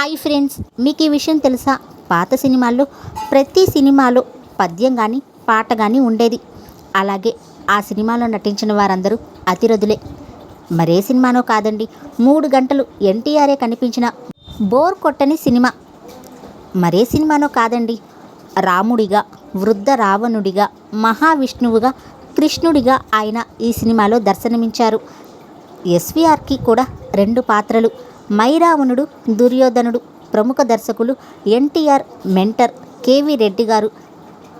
Hi friends మీకు ఈ విషయం తెలుసా? పాత సినిమాల్లో ప్రతి సినిమాలో పద్యం కానీ పాట కానీ ఉండేది. అలాగే ఆ సినిమాలో నటించిన వారందరూ అతిరథులే. మరే సినిమానో కాదండి మూడు గంటలు ఎన్టీఆర్ఏ కనిపించిన బోర్ కొట్టని సినిమా. మరే సినిమానో కాదండి రాముడిగా వృద్ధ రావణుడిగా మహావిష్ణువుగా కృష్ణుడిగా ఆయన ఈ సినిమాలో దర్శనమించారు. ఎస్విఆర్కి కూడా రెండు పాత్రలు. మైరావణుడు దుర్యోధనుడు ప్రముఖ దర్శకులు ఎన్టీఆర్ మెంటర్ కేవి రెడ్డి గారు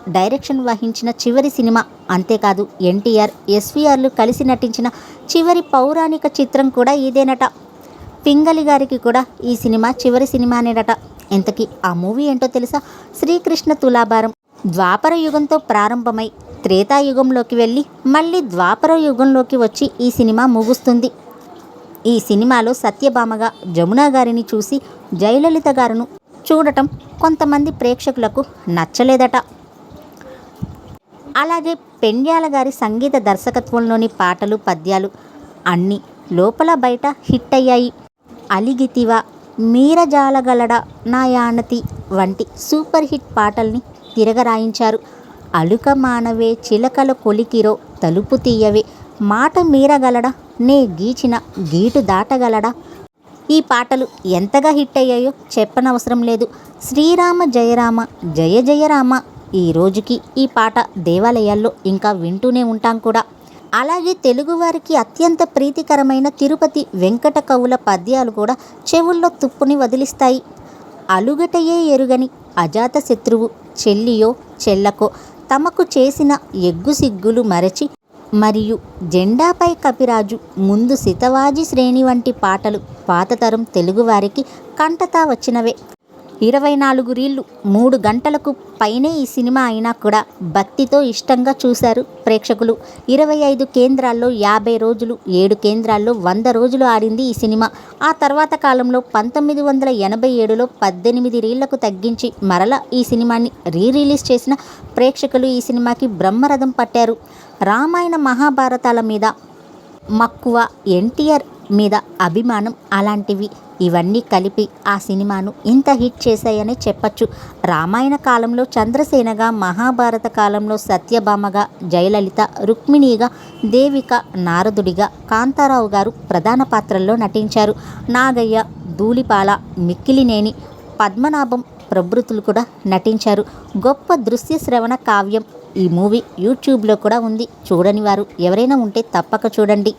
డైరెక్షన్ వహించిన చివరి సినిమా. అంతేకాదు ఎన్టీఆర్ ఎస్వీఆర్లు కలిసి నటించిన చివరి పౌరాణిక చిత్రం కూడా ఇదేనట. పింగళి గారికి కూడా ఈ సినిమా చివరి సినిమానేనట. ఇంతకీ ఆ మూవీ ఏంటో తెలుసా? శ్రీకృష్ణ తులాభారం. ద్వాపర యుగంతో ప్రారంభమై త్రేతాయుగంలోకి వెళ్ళి మళ్ళీ ద్వాపర యుగంలోకి వచ్చి ఈ సినిమా ముగుస్తుంది. ఈ సినిమాలో సత్యభామగా జమున గారిని చూసి జయలలిత గారును చూడటం కొంతమంది ప్రేక్షకులకు నచ్చలేదట. అలాగే పెండ్యాల గారి సంగీత దర్శకత్వంలోని పాటలు పద్యాలు అన్నీ లోపల బయట హిట్ అయ్యాయి. అలిగితివా మీరజాలగలడ నాయానతి వంటి సూపర్ హిట్ పాటల్ని తిరగరాయించారు. అలుక మానవే చిలకల కొలికిరో తలుపు తీయవే మాట మీరగలడ నే గీచిన గీటు దాటగలడా? ఈ పాటలు ఎంతగా హిట్ అయ్యాయో చెప్పనవసరం లేదు. శ్రీరామ జయరామ జయ జయరామ ఈ రోజుకి ఈ పాట దేవాలయాల్లో ఇంకా వింటూనే ఉంటాం కూడా. అలాగే తెలుగువారికి అత్యంత ప్రీతికరమైన తిరుపతి వెంకట కవుల పద్యాలు కూడా చెవుల్లో తుప్పుని వదిలిస్తాయి. అలుగటయే ఎరుగని అజాత శత్రువు చెల్లియో చెల్లకో తమకు చేసిన ఎగ్గు సిగ్గులు మరచి మరియు జెండాపై కపిరాజు ముందు సితవాజి శ్రేణి వంటి పాటలు పాతతరం తెలుగువారికి కంటతా వచ్చినవే. ఇరవై నాలుగు రీళ్ళు మూడు గంటలకు పైనే ఈ సినిమా అయినా కూడా భక్తితో ఇష్టంగా చూశారు ప్రేక్షకులు. ఇరవై ఐదు కేంద్రాల్లో యాభై రోజులు ఏడు కేంద్రాల్లో వంద రోజులు ఆడింది ఈ సినిమా. ఆ తర్వాత కాలంలో పంతొమ్మిది వందల ఎనభై ఏడులో పద్దెనిమిది రీళ్ళకు తగ్గించి మరల ఈ సినిమాని రీ రిలీజ్ చేసిన ప్రేక్షకులు ఈ సినిమాకి బ్రహ్మరథం పట్టారు. రామాయణ మహాభారతాల మీద మక్కువ ఎన్టీఆర్ మీద అభిమానం అలాంటివి. ఇవన్నీ కలిపి ఆ సినిమాను ఇంత హిట్ చేశాయని చెప్పచ్చు. రామాయణ కాలంలో చంద్రసేనగా మహాభారత కాలంలో సత్యభామగా జయలలిత రుక్మిణిగా దేవిక నారదుడిగా కాంతారావు గారు ప్రధాన పాత్రల్లో నటించారు. నాగయ్య ధూళిపాల మిక్కిలినేని పద్మనాభం ప్రభృతులు కూడా నటించారు. గొప్ప దృశ్య శ్రవణ కావ్యం ఈ మూవీ యూట్యూబ్లో కూడా ఉంది. చూడని వారు ఎవరైనా ఉంటే తప్పక చూడండి.